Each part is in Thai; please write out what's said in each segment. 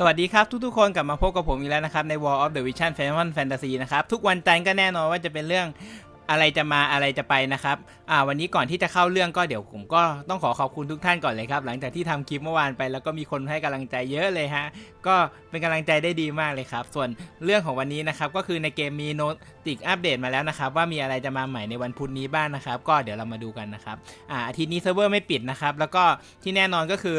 สวัสดีครับ ทุกๆคนกลับมาพบกับผมอีกแล้วนะครับ ใน War of the Vision Final Fantasy นะครับ ทุกวันจันทร์ก็แน่นอนว่าจะเป็นเรื่อง อะไรจะมาอะไรจะไปนะครับอ่าวันนี้ก่อนที่จะเข้าเรื่องก็เดี๋ยวผมก็ต้องขอขอบคุณทุกท่านก่อนเลยครับ หลังจากที่ทำคลิปเมื่อวานไป แล้วก็มีคนให้กำลังใจเยอะเลยฮะก็เป็นกำลังใจได้ดีมากเลยครับ ส่วนเรื่องของวันนี้นะครับก็คือในเกมมีโนติกอัปเดตมาแล้วนะครับว่ามีอะไรจะมาใหม่ในวันพุธนี้บ้างนะครับ ก็เดี๋ยวเรามาดูกันนะครับอ่าอาทิตย์นี้เซิร์ฟเวอร์ไม่ปิดนะครับแล้วก็ที่แน่นอนก็คือ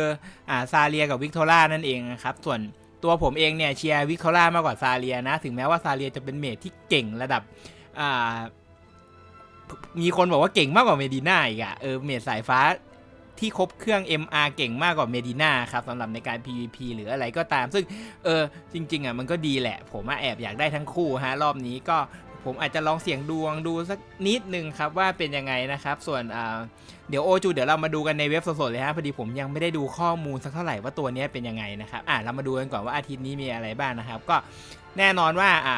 อ่าซาเลียกับวิกตอร่านั่นเองนะครับส่วนตัวผมเองเนี่ยเชียร์วิคโคล่ามากกว่าซาเลียนะถึงแม้ว่าซาเลียจะเป็นเมจที่เก่งระดับอ่า มีคนบอกว่าเก่งมากกว่าเมดิน่าอีกอะเออเมจสายฟ้าที่ครบเครื่อง MR เก่งมากกว่าเมดิน่าครับสำหรับในการ PVP หรืออะไรก็ตาม ซึ่งเออจริง ๆอะมันก็ดีแหละ ผมแอบอยากได้ทั้งคู่ฮะรอบนี้ก็ผมอาจจะลองเสี่ยงดวงดูสักนิดนึงครับว่าเป็นยังไงนะครับ ส่วนอ่าเดี๋ยวโอจูเดี๋ยวเรามาดูกันในเว็บสดๆเลยฮะพอดีผมยังไม่ได้ดูข้อมูลสักเท่าไหร่ว่าตัวนี้เป็นยังไงนะครับอะเรามาดูกันก่อนว่าอาทิตย์นี้มีอะไรบ้างนะครับ ก็แน่นอนว่าอะ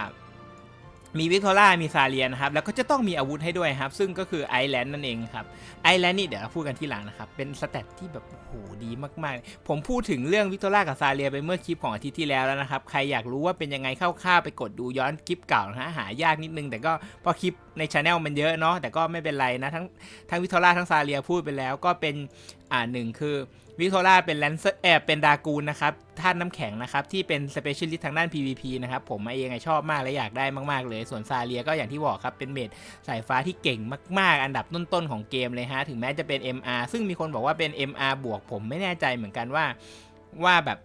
มีวิกตอร่ามีซาเลียนะครับ แล้วก็จะต้องมีอาวุธให้ด้วยครับ ซึ่งก็คือไอแลนด์นั่นเองครับ ไอแลนด์นี่เดี๋ยวเราพูดกันที่หลังนะครับ เป็นสเตตที่แบบโอ้โหดีมากๆ ผมพูดถึงเรื่องวิกตอร่ากับซาเลียไปเมื่อคลิปของอาทิตย์ที่แล้วแล้วนะครับ ใครอยากรู้ว่าเป็นยังไงคร่าวๆไปกดดูย้อนคลิปเก่านะฮะหายากนิดนึง แต่ก็พอคลิปในช anel มันเยอะเนาะแต่ก็ไม่เป็นไรนะทั้งทั้งวิกตอร่าทั้งซาเลียพูดไปแล้วก็เป็นอ่าหนึ่งคือวิกตอร่าเป็นแลนเซอร์แอบเป็นดากูนนะครับท่านน้ำแข็งนะครับ ที่เป็นสเปเชียลิสต์ทางด้าน PVP นะครับ ผมเองชอบมากและอยากได้มากๆ เลย ส่วนซาเลียก็อย่างที่บอกครับ เป็นเมดสายฟ้าที่เก่งมาก ๆ อันดับต้น ๆ ของเกมเลยฮะ ถึงแม้จะเป็น MR ซึ่งมีคนบอกว่าเป็น MR บวกผมไม่แน่ใจเหมือนกันว่าว่าแบบ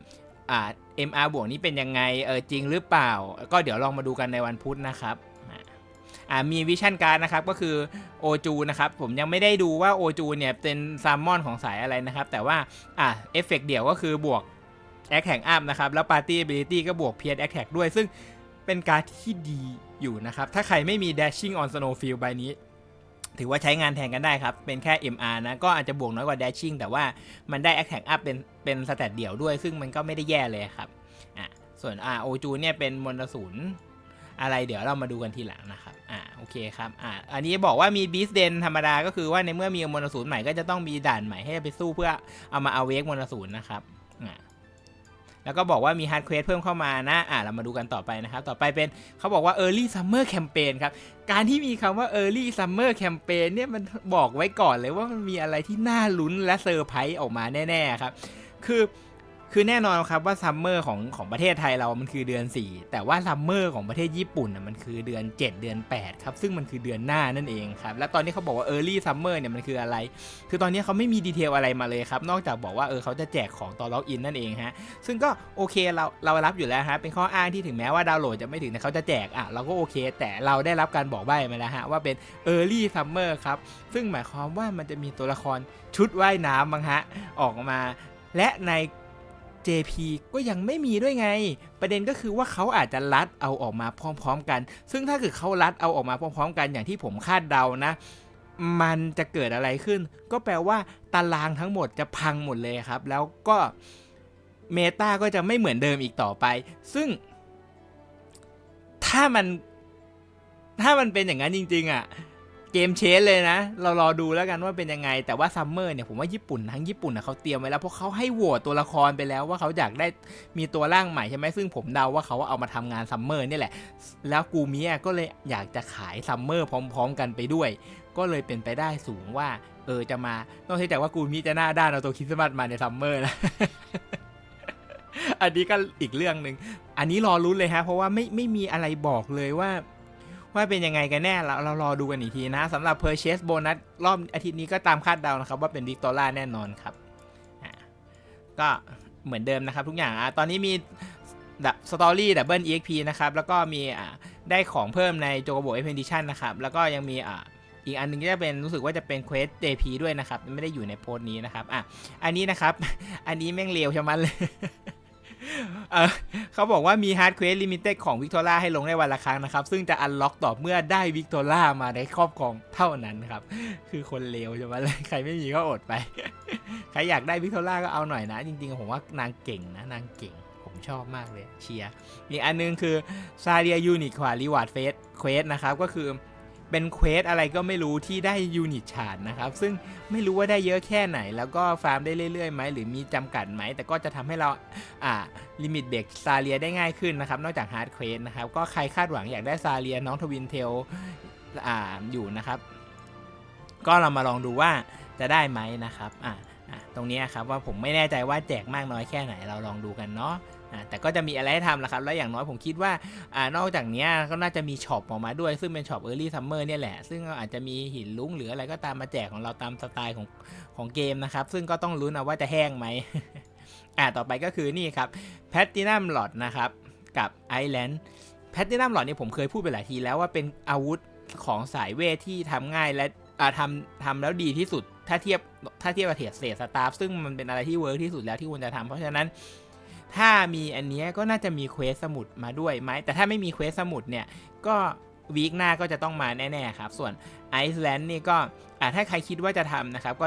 อ่า MR บวกนี้เป็นยังไงเออจริงหรือเปล่า ก็เดี๋ยวลองมาดูกันในวันพุธนะครับ มีวิชั่นการ์ดนะครับก็คือโอจูนะครับผมยังไม่ได้ดูว่าโอจูเนี่ยเป็นซัมมอนของสายอะไรนะครับ แต่ว่าอ่าเอฟเฟกเดี่ยวก็คือบวกแอคแท็กอัพนะครับ แล้วปาร์ตี้ ability ก็บวกเพียร์แอคแท็กด้วย ซึ่งเป็นการ์ดที่ดีอยู่นะครับ ถ้าใครไม่มี dashing on snowfield ใบนี้ ถือว่าใช้งานแทนกันได้ครับ เป็นแค่ MR นะ ก็อาจจะบวกน้อยกว่า dashing แต่ว่ามันได้ attack up เป็นเป็นสแตทเดี่ยวด้วย ซึ่งมันก็ไม่ได้แย่เลยครับอะส่วนอ่าโอจูเนี่ยเป็นมนตศูนย์ อะไรเดี๋ยวเรามาดูกันทีหลังนะครับอ่าโอเคครับอ่าอันนี้บอกว่ามีบีสเดนธรรมดาก็คือว่าในเมื่อมีมนต์ศูนย์ใหม่ก็จะต้องมีด่านใหม่ให้ไปสู้เพื่อเอามาเอาเวกมนต์ศูนย์นะครับอ่าแล้วก็บอกว่ามีฮาร์ดเควสเพิ่มเข้ามานะ อ่าเรามาดูกันต่อไปนะครับ ต่อไปเป็นเขาบอกว่า Early Summer Campaign ครับ การที่มีคำว่า Early Summer Campaign เนี่ยมันบอกไว้ก่อนเลยว่ามันมีอะไรที่น่าลุ้นและเซอร์ไพรส์ออกมาแน่ ๆ ครับ คือ คือแน่นอนครับว่าซัมเมอร์ของของประเทศไทยเรามันคือเดือน 4 แต่ว่าซัมเมอร์ของประเทศญี่ปุ่นน่ะมันคือเดือน 7 เดือน 8 ครับ ซึ่งมันคือเดือนหน้านั่นเองครับ และตอนนี้เขาบอกว่า Early Summer เนี่ยมันคืออะไร คือตอนนี้เขาไม่มีดีเทลอะไรมาเลยครับ นอกจากบอกว่าเออเขาจะแจกของตอนล็อกอินนั่นเองฮะ ซึ่งก็โอเคเราเรารับอยู่แล้วฮะเป็นข้ออ้างที่ถึงแม้ว่าดาวน์โหลดจะไม่ถึงแต่เขาจะแจกอะเราก็โอเค แต่เราได้รับการบอกใบ้มาแล้วฮะว่าเป็น Early Summer ครับซึ่งหมายความว่ามันจะมีตัวละครชุดว่ายน้ำบ้างฮะออกมา และใน JP ก็ยังไม่มีด้วยไง ประเด็นก็คือว่าเขาอาจจะรัดเอาออกมาพร้อม ๆ กัน ซึ่งถ้าเกิดเขารัดเอาออกมาพร้อม ๆ กันอย่างที่ผมคาดเดานะ มันจะเกิดอะไรขึ้น ก็แปลว่าตารางทั้งหมดจะพังหมดเลยครับ แล้วก็เมตาก็จะไม่เหมือนเดิมอีกต่อไป ซึ่ง ถ้ามัน ถ้ามันเป็นอย่างนั้นจริง ๆอะ เกมเชนเลยนะ เรารอดูแล้วกันว่าเป็นยังไง แต่ว่าซัมเมอร์เนี่ยผมว่าญี่ปุ่นทั้งญี่ปุ่นนะเขาเตรียมไว้แล้วเพราะเขาให้โหวตตัวละครไปแล้วว่าเขาอยากได้มีตัวร่างใหม่ใช่ไหมซึ่งผมเดาว่าเขาเอามาทำงานซัมเมอร์นี่แหละ แล้วกูมิยก็เลยอยากจะขายซัมเมอร์พร้อม ๆ กันไปด้วย ก็เลยเป็นไปได้สูงว่า เออจะมานอกจากว่ากูมิจะหน้าด้านเอาตัวคริสต์มาสมาในซัมเมอร์นะอันนี้ก็อีกเรื่องหนึ่งอันนี้รอรุ้นเลยฮะเพราะว่าไม่ไม่มีอะไรบอกเลยว่า ว่าเป็นยังไงกันแน่เราเรารอดูกันอีกทีนะสำหรับ Purchase Bonus รอบอาทิตย์นี้ก็ตามคาดเดานะครับ ว่าเป็นวิกตอร่าแน่นอนครับก็เหมือนเดิมนะครับทุกอย่างอะตอนนี้มีสตอรี่ดับเบิล EXP นะครับ แล้วก็มีอะได้ของเพิ่มในโจโกโบ e d i t i o n นนะครับ แล้วก็ยังมีอะอีกอันหนึงก็จะเป็นรู้สึกว่าจะเป็นเควส JP ด้วยนะครับ ไม่ได้อยู่ในโพสต์นี้นะครับอะอันนี้นะครับ อันนี้แม่งเลวชะมัดเลย เขาบอกว่ามีฮาร์ดเควสลิมิเต็ดของวิกตอร่าให้ลงได้วันละครั้งนะครับ ซึ่งจะอันล็อกต่อเมื่อได้วิกตอร่ามาในครอบครองเท่านั้นครับ คือคนเลวจะมาเลยใครไม่มีก็อดไป ใครอยากได้วิกตอร่าก็เอาหน่อยนะ จริงๆ ผมว่านางเก่งนะ นางเก่ง ผมชอบมากเลยเชียร์อีกอันนึงคือซาเรียยูนิควารีวาร์ดเฟสเควสนะครับก็คือ เป็นเควสอะไรก็ไม่รู้ที่ได้ยูนิตชาร์ดนะครับ ซึ่งไม่รู้ว่าได้เยอะแค่ไหน แล้วก็ฟาร์มได้เรื่อยๆไหมหรือมีจำกัดไหม แต่ก็จะทำให้เราอ่าลิมิตเบรกซาเลียได้ง่ายขึ้นนะครับ นอกจากฮาร์ดเควสนะครับ ก็ใครคาดหวังอยากได้ซาเลียน้องทวินเทลอ่าอยู่นะครับ ก็เรามาลองดูว่าจะได้ไหมนะครับอ่าตรงนี้ครับว่าผมไม่แน่ใจว่าแจกมากน้อยแค่ไหนเราลองดูกันเนาะ แต่ก็จะมีอะไรให้ทำละครับ แล้วอย่างน้อยผมคิดว่าอนอกจากนี้ก็น่าจะมีช็อปออกมาด้วย ซึ่งเป็นช็อป Early Summer เนี่ยแหละ ซึ่งอาจจะมีหินลุ้งหรืออะไรก็ตามมาแจกของเราตามสไตล์ของของเกมนะครับ ซึ่งก็ต้องลุ้นเอาว่าจะแห้งไหมอ่าต่อไปก็คือนี่ครับ Platinum Lot นะครับ กับ Island Platinum Lot เนี่ยผมเคยพูดไปหลายทีแล้วว่าเป็นอาวุธของสายเวทที่ทำง่ายและอาทำทำแล้วดีที่สุดถ้าเทียบถ้าเทียบกับเทียเศษสตาฟซึ่งมันเป็นอะไรที่เวิร์กที่สุดแล้วที่ควรจะทำเพราะฉะนั้น ถ้ามีอันนี้ก็น่าจะมีเควสสมุดมาด้วยไหม แต่ถ้าไม่มีเควสสมุดเนี่ยก็วีคหน้าก็จะต้องมาแน่ๆครับ ส่วนไอซ์แลนด์นี่ก็ถ้าใครคิดว่าจะทำนะครับ ก็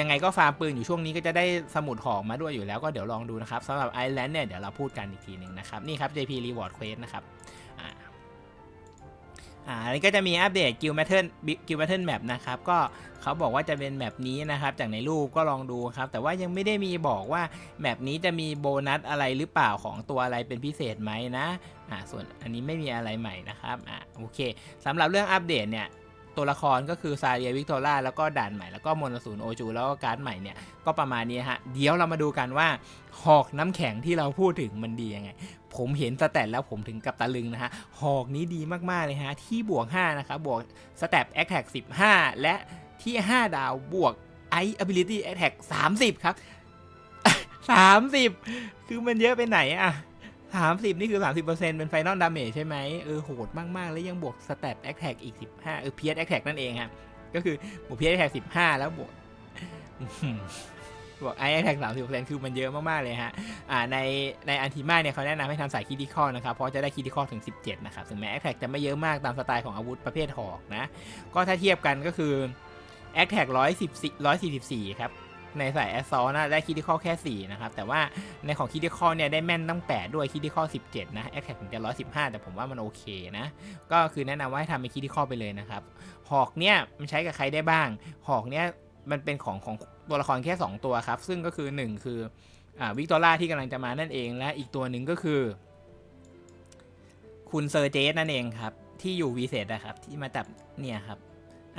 ยังไงก็ฟาร์มปืนอยู่ช่วงนี้ก็จะได้สมุดหอกมาด้วยอยู่แล้วก็เดี๋ยวลองดูนะครับสำหรับไอซ์แลนด์เนี่ยเดี๋ยวเราพูดกันอีกทีหนึ่งนะครับ นี่ครับ JP Reward Quest นะครับ อ่าอันนี้ก็จะมีอัปเดต Guild Pattern Guild Pattern Map นะครับก็เขาบอกว่าจะเป็นแมปนี้นะครับจากในรูปก็ลองดูครับ แต่ว่ายังไม่ได้มีบอกว่าแมปนี้จะมีโบนัสอะไรหรือเปล่าของตัวอะไรเป็นพิเศษไหมนะอ่าส่วนอันนี้ไม่มีอะไรใหม่นะครับอ่าโอเคสำหรับเรื่องอัปเดตเนี่ยตัวละครก็คือซาเรียวิกตอร่าแล้วก็ด่านใหม่แล้วก็มอนสูนโอจูแล้วก็การ์ดใหม่เนี่ยก็ประมาณนี้ฮะเดี๋ยวเรามาดูกันว่าหอกน้ำแข็งที่เราพูดถึงมันดียังไง ผมเห็นสแตทแล้วผมถึงกับตะลึงนะฮะ หอกนี้ดีมากๆเลยฮะ ที่บวก 5 นะครับ บวกสแตทแอคแท็ก15 และที่ 5 ดาวบวกไอ ability attack 30 ครับ 30 คือมันเยอะไปไหนอะ30 นี่คือ 30%เป็นไฟนอลดาเมจใช่ไหมเออ โหดมากๆ แล้วยังบวกสแตทแอคแท็กอีก 15 เออเพียสแอคแท็กนั่นเองครับก็คือบวกเพียสแอคแท็ก15 แล้วบวก บอื้อหือบวกไอแอคแท็ก30%คือมันเยอะมาก ๆ เลยฮะอ่าในในอันติมาเนี่ยเขาแนะนำให้ทำสายคิดิคอลนะครับ เพราะจะได้คิดิคอลถึง 17 นะครับ ถึงแม้แอคแท็กจะไม่เยอะมากตามสไตล์ของอาวุธประเภทหอกนะ ก็ถ้าเทียบกันก็คือแอคแท็ก114 144ครับในสายแอสซอลนะได้คิดิคอแค่ 4 นะครับ แต่ว่าในของคิดิคอเนี่ยได้แม่นตั้ง 8 ด้วยคิดิคอ17 นะแอคแท็กถึงจะ115 แต่ผมว่ามันโอเคนะ ก็คือแนะนำว่าให้ทำเป็นคิดิคอไปเลยนะครับ หอกเนี่ยมันใช้กับใครได้บ้าง หอกเนี่ยมันเป็นของของ ตัวละครแค่ 2 ตัวครับ ซึ่งก็คือ 1 คืออ่าวิกตอร่าที่กำลังจะมานั่นเอง และอีกตัวหนึ่งก็คือ คุณเซอร์เจสนั่นเองครับ ที่อยู่วีเซตนะครับ ที่มาจับเนี่ยครับ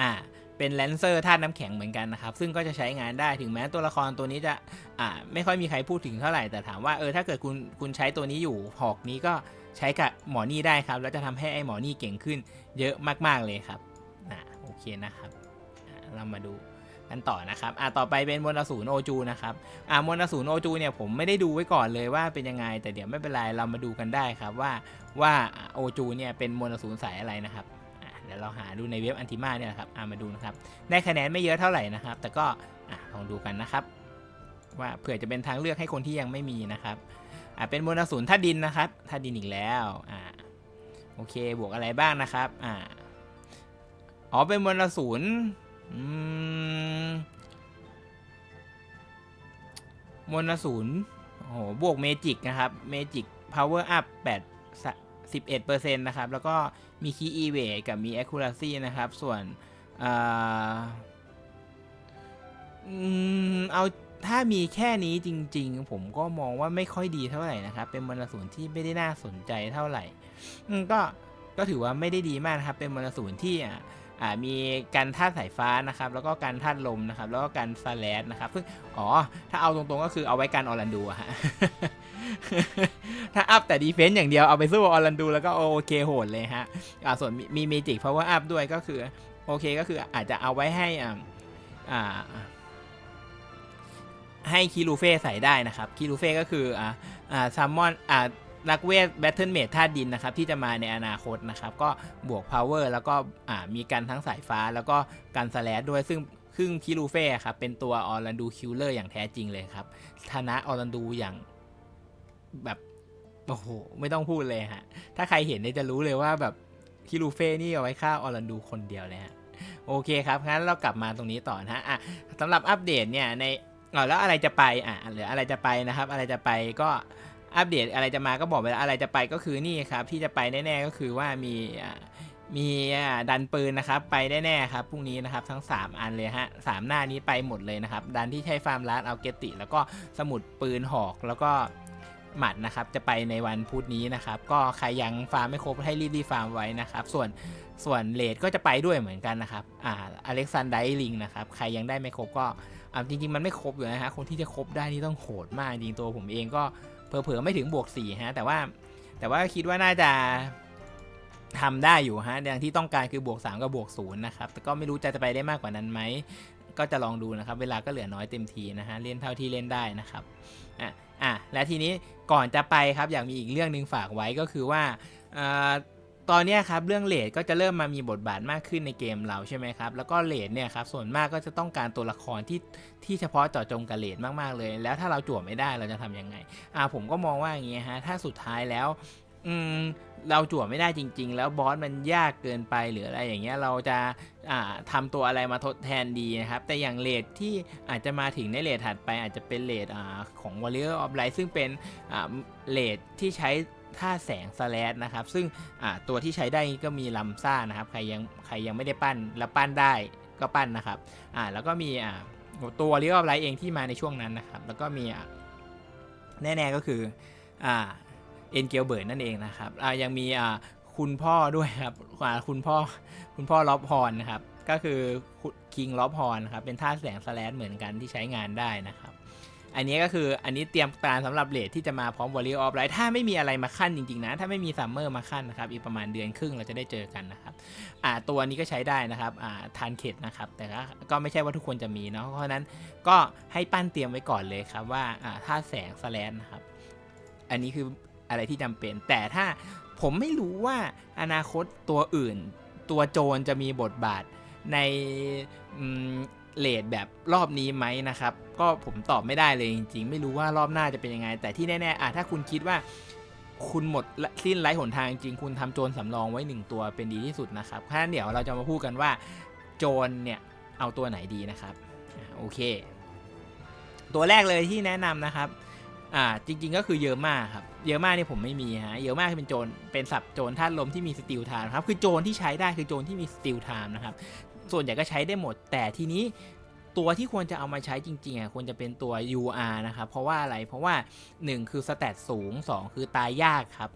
อ่าเป็นแลนเซอร์ธาตุน้ำแข็งเหมือนกันนะครับ ซึ่งก็จะใช้งานได้ถึงแม้ตัวละครตัวนี้จะอ่าไม่ค่อยมีใครพูดถึงเท่าไหร่แต่ถามว่าเออถ้าเกิดคุณคุณใช้ตัวนี้อยู่หอกนี้ก็ใช้กับหมอนี่ได้ครับ แล้วจะทำให้ไอ้หมอนี่เก่งขึ้นเยอะมากๆเลยครับอ่าโอเคนะครับ เรามาดู กันต่อนะครับอ่าต่อไปเป็นมนอสูรโอจูนะครับอ่ามนอสูรโอจูเนี่ยผมไม่ได้ดูไว้ก่อนเลยว่าเป็นยังไง แต่เดี๋ยวไม่เป็นไรเรามาดูกันได้ครับว่าว่าโอจูเนี่ยเป็นมนอสูรสายอะไรนะครับอ่าเดี๋ยวเราหาดูในเว็บอันติมาเนี่ยครับอ่ามาดูนะครับ ได้คะแนนไม่เยอะเท่าไหร่นะครับ แต่ก็อะลองดูกันนะครับ ว่าเผื่อจะเป็นทางเลือกให้คนที่ยังไม่มีนะครับอ่าเป็นมนอสูรธาตุดินนะครับธาตุดินอีกแล้วอ่าโอเคบวกอะไรบ้างนะครับอ่าอ๋อเป็นมนอสูร อืมมนต์ศูนย์โอ้โห บวกเมจิกนะครับ เมจิกพาวเวอร์อัพ8 11%นต์นะครับ แล้วก็มีคีย์อีเวกับมี accuracy นะครับ ส่วนเอออืมเอาถ้ามีแค่นี้จริง ๆ ผมก็มองว่าไม่ค่อยดีเท่าไหร่นะครับ เป็นมนต์ศูนที่ไม่ได้น่าสนใจเท่าไหร่ก็ก็ถือว่าไม่ได้ดีมากนะครับ เป็นมนต์ศูนที่อ่ มีการธาสายฟ้านะครับแล้วก็การธาลมนะครับแล้วก็การสแลดนะครับซึ่งอ๋อถ้าเอาตรงๆก็คือเอาไว้กันออรันดูฮะถ้าอัพแต่ดีเฟนซ์อย่างเดียวเอาไปสู้ออรันดูแล้วก็โอเคโหดเลยฮะอ่าส่วนมีมีเมจิกพาวเวอร์อัพด้วยก็คือโอเคก็คืออาจจะเอาไว้ให้อ่าอ่าให้คิรูเฟ่ใส่ได้นะครับคิรูเฟ่ก็คืออ่าอ่าซัมมอนอ่า นักเวทแบทเทิลเมทธาตุดินนะครับที่จะมาในอนาคตนะครับก็บวก power แล้วก็มีการทั้งสายฟ้าแล้วก็การสแลดด้วยซึ่งครึ่งคิรูเฟ่ครับเป็นตัวออรันดูคิลเลอร์อย่างแท้จริงเลยครับชนะออรันดูอย่างแบบโอ้โหไม่ต้องพูดเลยฮะถ้าใครเห็นเนี่ยจะรู้เลยว่าแบบคิรูเฟ่นี่เอาไว้ฆ่าออรันดูคนเดียวเลยฮะโอเคครับงั้นเรากลับมาตรงนี้ต่อนะฮะอะสำหรับอัปเดตเนี่ยในอ๋อแล้วอะไรจะไปอะหรืออะไรจะไปนะครับ อะไรจะไปก็ อัปเดตอะไรจะมาก็บอกไปแล้วอะไรจะไปก็คือนี่ครับ ที่จะไปแน่ๆก็คือว่ามีมีดันปืนนะครับ ไปแน่ๆครับพรุ่งนี้นะครับทั้ง 3 อันเลยฮะสามหน้านี้ไปหมดเลยนะครับ ดันที่ใช้ฟาร์มลัดเอาเกติ แล้วก็สมุดปืนหอกแล้วก็หมัดนะครับจะไปในวันพุธนี้นะครับ ก็ใครยังฟาร์มไม่ครบให้รีบๆฟาร์มไว้นะครับ ส่วนส่วนเลดก็จะไปด้วยเหมือนกันนะครับอ่าอเล็กซานไดลิงนะครับใครยังได้ไม่ครบก็อ่าจริงๆมันไม่ครบอยู่นะฮะคนที่จะครบได้นี่ต้องโหดมากจริงตัวผมเองก็ เผลอๆไม่ถึงบวก4ฮะแต่ว่าแต่ว่าคิดว่าน่าจะทำได้อยู่ฮะอย่างที่ต้องการคือบวก 3 กับบวก0นะครับแต่ก็ไม่รู้จะจะไปได้มากกว่านั้นไหมก็จะลองดูนะครับ เวลาก็เหลือน้อยเต็มทีนะฮะเล่นเท่าที่เล่นได้นะครับอะอะและทีนี้ก่อนจะไปครับอยากมีอีกเรื่องหนึ่งฝากไว้ก็คือว่าอ่า ตอนนี้ครับเรื่องเลดก็จะเริ่มมามีบทบาทมากขึ้นในเกมเราใช่ไหมครับแล้วก็เลดเนี่ยครับส่วนมากก็จะต้องการตัวละครที่ที่เฉพาะเจาะจงกับเลดมากๆเลย แล้วถ้าเราจั่วไม่ได้เราจะทำยังไงอ่าผมก็มองว่าอย่างเงี้ยฮะถ้าสุดท้ายแล้วอืมเราจั่วไม่ได้จริง ๆ แล้วบอสมันยากเกินไปหรืออะไรอย่างเงี้ยเราจะอ่าทำตัวอะไรมาทดแทนดีนะครับ แต่อย่างเลดที่อาจจะมาถึงในเลดถัดไปอาจจะเป็นเลดอ่าของ Warrior of Light ซึ่งเป็นอ่าเลดที่ใช้ ท่าแสงสแลดนะครับ ซึ่งตัวที่ใช้ได้ก็มีลัมซ่านะครับ ใครยังใครยังไม่ได้ปั้นแล้วปั้นได้ก็ปั้นนะครับอ่าแล้วก็มีอ่าตัว Warrior of Light เองที่มาในช่วงนั้นนะครับ แล้วก็มีอ่าแน่ๆก็คืออ่าเอ็นเกลเบิร์ดนั่นเองนะครับอ่ายังมีอ่าคุณพ่อด้วยครับคุณพ่อคุณพ่อล็อบฮอนนะครับ ก็คือคิงล็อบฮอนครับเป็นท่าแสงสแลดเหมือนกันที่ใช้งานได้นะครับ อันนี้ก็คืออันนี้เตรียมการสำหรับเลทที่จะมาพร้อมวอลเลย์ออฟไลท์ถ้าไม่มีอะไรมาขั้นจริงๆนะ ถ้าไม่มีซัมเมอร์มาขั้นนะครับอีกประมาณเดือนครึ่งเราจะได้เจอกันนะครับอ่าตัวนี้ก็ใช้ได้นะครับอ่าทานเข็ดนะครับ แต่ก็ไม่ใช่ว่าทุกคนจะมีเนาะเพราะนั้นก็ให้ปั้นเตรียมไว้ก่อนเลยครับว่าอ่าท่าแสงสแลดนะครับอันนี้คืออะไรที่จำเป็น แต่ถ้าผมไม่รู้ว่าอนาคตตัวอื่น ตัวโจรจะมีบทบาทใน เลดแบบรอบนี้ไหมนะครับ ก็ผมตอบไม่ได้เลยจริง ๆ ไม่รู้ว่ารอบหน้าจะเป็นยังไง แต่ที่แน่ๆอะถ้าคุณคิดว่าคุณหมดสิ้นไร้หนทางจริง คุณทำโจรสำรองไว้หนึ่งตัวเป็นดีที่สุดนะครับถ้าเดี๋ยวเราจะมาพูดกันว่าโจรเนี่ยเอาตัวไหนดีนะครับโอเค ตัวแรกเลยที่แนะนำนะครับอ่าจริง ๆ ก็คือเยอะมาครับเยอะมากนี่ผมไม่มีฮะเยอะมาคือเป็นโจรเป็นสับโจรธาตุลมที่มีสติลไทม์ครับคือโจรที่ใช้ได้คือโจรที่มีสติลไทม์นะครับ ส่วนใหญ่ก็ใช้ได้หมด แต่ทีนี้ตัวที่ควรจะเอามาใช้จริงๆอะควรจะเป็นตัว UR นะครับเพราะว่าอะไรเพราะว่า 1 คือสแตทสูง 2 คือตายยากครับ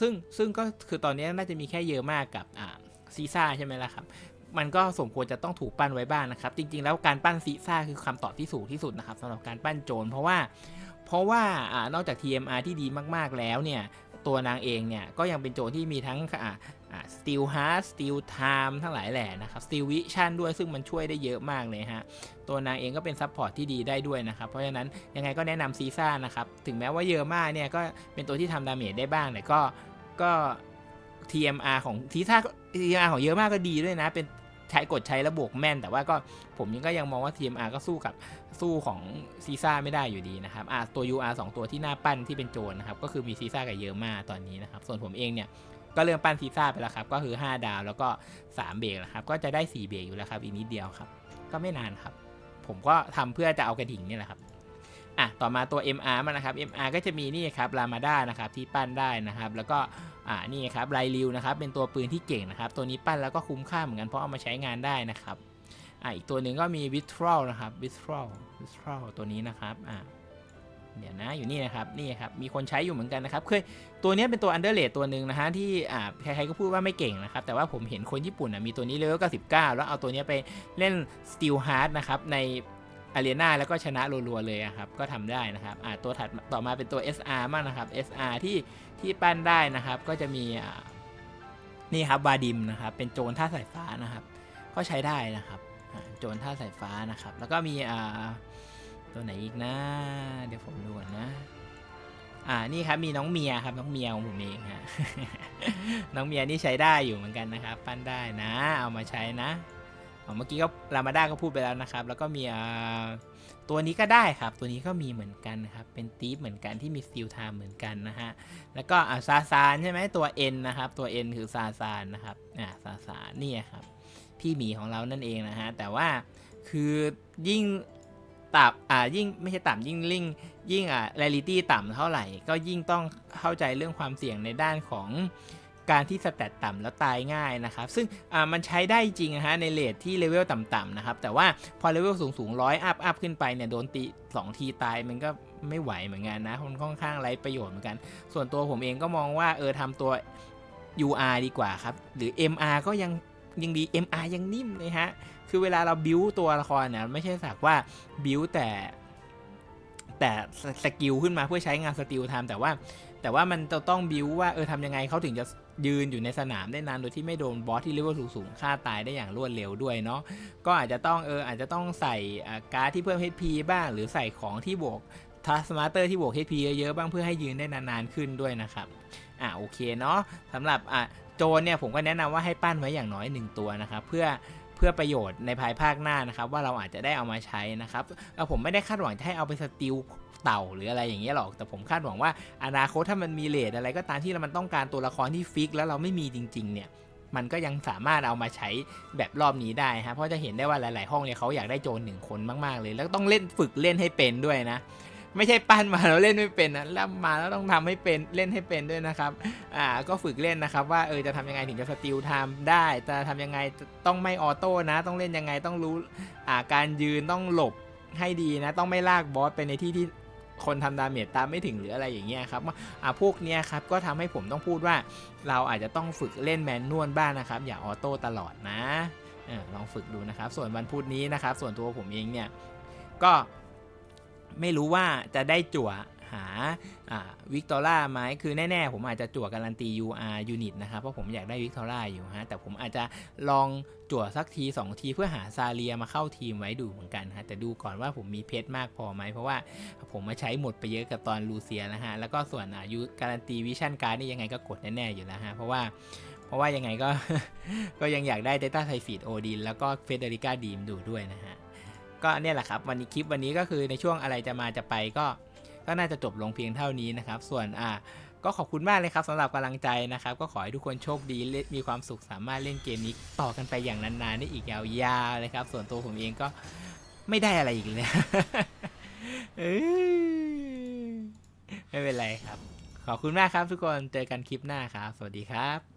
ซึ่งซึ่งก็คือตอนนี้น่าจะมีแค่เยอะมากกับอ่าซีซ่าใช่ไหมล่ะครับมันก็สมควรจะต้องถูกปั้นไว้บ้างนะครับ จริง ๆ แล้วการปั้นซีซ่าคือคำตอบที่สูงที่สุดนะครับสำหรับการปั้นโจรเพราะว่า เพราะว่าอนอกจาก TMR ที่ดีมากๆแล้วเนี่ย ตัวนางเองเนี่ยก็ยังเป็นโจรที่มีทั้ง อ่าอ่า Steel Heart Steel Time ทั้งหลายแหล่นะครับ Steel Vision ด้วยซึ่งมันช่วยได้เยอะมากเลยฮะ ตัวนางเองก็เป็นซัพพอร์ตที่ดีได้ด้วยนะครับ เพราะฉะนั้นยังไงก็แนะนำซีซ่านะครับ ถึงแม้ว่าเยอะมากเนี่ยก็เป็นตัวที่ทำดาเมจได้บ้างแต่ก็ก็ TMR ของซีซ่า TMR ของเยอะมากก็ดีด้วยนะ เป็นใช้กดใช้ระบวกแม่น แต่ว่าก็ผมยังก็ยังมองว่า TMR ก็สู้กับสู้ของซีซ่าไม่ได้อยู่ดีนะครับอะตัว UR 2 ตัวที่หน้าปั้นที่เป็นโจรนะครับ ก็คือมีซีซ่ากับเยอะมากตอนนี้นะครับ ส่วนผมเองเนี่ย ก็เริ่มปั้นซีซ่าไปแล้วครับ ก็คือ 5 ดาว แล้วก็ 3 เบรกนะครับ ก็จะได้ 4 เบรกอยู่แล้วครับ อีกนิดเดียวครับ ก็ไม่นานครับ ผมก็ทำเพื่อจะเอากระดิ่งนี่แหละครับ อะ ต่อมาตัว MR มันนะครับ MR ก็จะมีนี่ครับ รามาด้านะครับ ที่ปั้นได้นะครับ แล้วก็ อ่า นี่ครับ ไรลิวนะครับ เป็นตัวปืนที่เก่งนะครับ ตัวนี้ปั้นแล้วก็คุ้มค่าเหมือนกัน เพราะเอามาใช้งานได้นะครับ อ่าอีกตัวหนึ่งก็มีวิทรอลนะครับวิทรอลวิทรอลตัวนี้นะครับ อ่า เดี๋ยวนะอยู่นี่นะครับนี่ครับมีคนใช้อยู่เหมือนกันนะครับเคยตัวนี้เป็นตัวอันเดอร์เลตัวหนึ่งนะฮะที่อ่าใครๆก็พูดว่าไม่เก่งนะครับแต่ว่าผมเห็นคนญี่ปุ่นอะมีตัวนี้เลเวล99 แล้วเอาตัวนี้ไปเล่น Steel Heart นะครับในอารีนาแล้วก็ชนะรัวๆเลยครับก็ทำได้นะครับตัวถัดต่อมาเป็นตัว SR มากนะครับ SR ที่ที่ปั้นได้นะครับก็จะมีนี่ครับวาดิมนะครับเป็นโจรท่าสายฟ้านะครับ ก็ใช้ได้นะครับโจรท่าสายฟ้านะครับ แล้วก็มีอ่า ตัวไหนอีกนะ เดี๋ยวผมดูก่อนนะ อ่านี่ครับมีน้องเมียครับน้องเมียของผมเองฮะน้องเมียนี่ใช้ได้อยู่เหมือนกันนะครับ ปั้นได้นะ เอามาใช้นะอ๋อเมื่อกี้ก็รามาด้าก็พูดไปแล้วนะครับ แล้วก็มีอ่าตัวนี้ก็ได้ครับ ตัวนี้ก็มีเหมือนกันนะครับ เป็นตีฟเหมือนกันที่มีสติลไทม์เหมือนกันนะฮะ แล้วก็อาซาซานใช่ไหมตัว N นะครับ ตัว N คือซาซานนะครับอ่าซาซานนี่ครับ พี่หมีของเรานั่นเองนะฮะ แต่ว่าคือยิ่ง ต่ำอ่ายิ่งไม่ใช่ต่ำยิ่งลิงยิ่งอ่าเรลิตี้ต่ำเท่าไหร่ ก็ยิ่งต้องเข้าใจเรื่องความเสี่ยงในด้านของการที่สแตตต่ำแล้วตายง่ายนะครับ ซึ่งอ่ามันใช้ได้จริงนะฮะในเลทที่เลเวลต่ำๆนะครับ แต่ว่าพอเลเวลสูงๆร้อยอัพอัพขึ้นไปเนี่ยโดนตีสองทีตายมันก็ไม่ไหวเหมือนกันนะมันค่อนข้างไร้ประโยชน์เหมือนกัน ส่วนตัวผมเองก็มองว่าเออทำตัว UR ดีกว่าครับ หรือ MR ก็ยังยังดี MR ยังนิ่มเลยฮะ คือเวลาเราบิวตัวละครเนี่ยไม่ใช่สักว่าบิวแต่ แต่สกิลขึ้นมาเพื่อใช้งานสติลทำแต่ว่า แต่ว่ามันจะต้องบิวว่าเออทำยังไงเขาถึงจะยืนอยู่ในสนามได้นานโดยที่ไม่โดนบอสที่เลเวลสูงๆฆ่าตายได้อย่างรวดเร็วด้วยเนาะก็อาจจะต้องเอออาจจะต้องใส่การ์ดที่เพิ่ม HP บ้างหรือใส่ของที่บวกทัสมาเตอร์ที่บวก HP เยอะๆบ้างเพื่อให้ยืนได้นานๆขึ้นด้วยนะครับอ่าโอเคเนาะสำหรับอะโจนเนี่ยผมก็แนะนำว่าให้ปั้นไว้อย่างน้อยหนึ่งตัวนะครับเพื่อ เพื่อประโยชน์ในภายภาคหน้านะครับ ว่าเราอาจจะได้เอามาใช้นะครับเอ่ผมไม่ได้คาดหวังจะให้เอาไปสติลเต่าหรืออะไรอย่างเงี้ยหรอก แต่ผมคาดหวังว่าอนาคตถ้ามันมีเลทอะไรก็ตามที่มันต้องการตัวละครที่ฟิก แล้วเราไม่มีจริง ๆ เนี่ยมันก็ยังสามารถเอามาใช้แบบรอบนี้ได้ฮะเพราะจะเห็นได้ว่าหลาย ๆ ห้องเนี่ยเขาอยากได้โจรหนึ่งคนมาก ๆ เลย แล้วต้องเล่นฝึกเล่นให้เป็นด้วยนะ ไม่ใช่ปั้นมาแล้วเล่นไม่เป็นนะแล้วมาแล้วต้องทำให้เป็นเล่นให้เป็นด้วยนะครับอ่าก็ฝึกเล่นนะครับ ว่าเออจะทำยังไงถึงจะสติลทม์ได้จะทำยังไงต้องไม่ออโต้นะ ต้องเล่นยังไงต้องรู้อ่าการยืนต้องหลบให้ดีนะ ต้องไม่ลากบอสไปในที่ที่คนทำดาเมจตามไม่ถึงหรืออะไรอย่างเงี้ยครับอ่าพวกเนี้ยครับก็ทำให้ผมต้องพูดว่าเราอาจจะต้องฝึกเล่นแมนนวลบ้างนะครับ อย่าออโต้ตลอดนะออลองฝึกดูนะครับ ส่วนวันพุธนี้นะครับ ส่วนตัวผมเองเนี่ยก็ ไม่รู้ว่าจะได้จั่วหาวิกตอร่าไหมคือแน่ ๆ ผมอาจจะจั่วการันตี UR unit นะครับ เพราะผมอยากได้วิกตอร่าอยู่ฮะ แต่ผมอาจจะลองจั่วสักที 2 ทีเพื่อหาซาเลียมาเข้าทีมไว้ดูเหมือนกันฮะ แต่ดูก่อนว่าผมมีเพชรมากพอไหม เพราะว่าผมมาใช้หมดไปเยอะกับตอนลูเซียนะฮะ แล้วก็ส่วนอายุการันตีวิชั่นการ์ดนี่ยังไงก็กดแน่ ๆ อยู่แล้วฮะ เพราะว่าเพราะว่ายังไงก็ก็ยังอยากได้ Data ไทฟีดโอดินแล้วก็เฟเดริก้าดีมดูด้วยนะฮะ ก็เนี่ยแหละครับวันนี้คลิปวันนี้ก็คือในช่วงอะไรจะมาจะไปก็ก็น่าจะจบลงเพียงเท่านี้นะครับ ส่วนอ่าก็ขอบคุณมากเลยครับสำหรับกำลังใจนะครับ ก็ขอให้ทุกคนโชคดีเล่นมีความสุขสามารถเล่นเกมนี้ต่อกันไปอย่างนานๆได้อีกยาวๆเลยครับ ส่วนตัวผมเองก็ไม่ได้อะไรอีกเลยไม่เป็นไรครับ ขอบคุณมากครับทุกคนเจอกันคลิปหน้าครับ สวัสดีครับ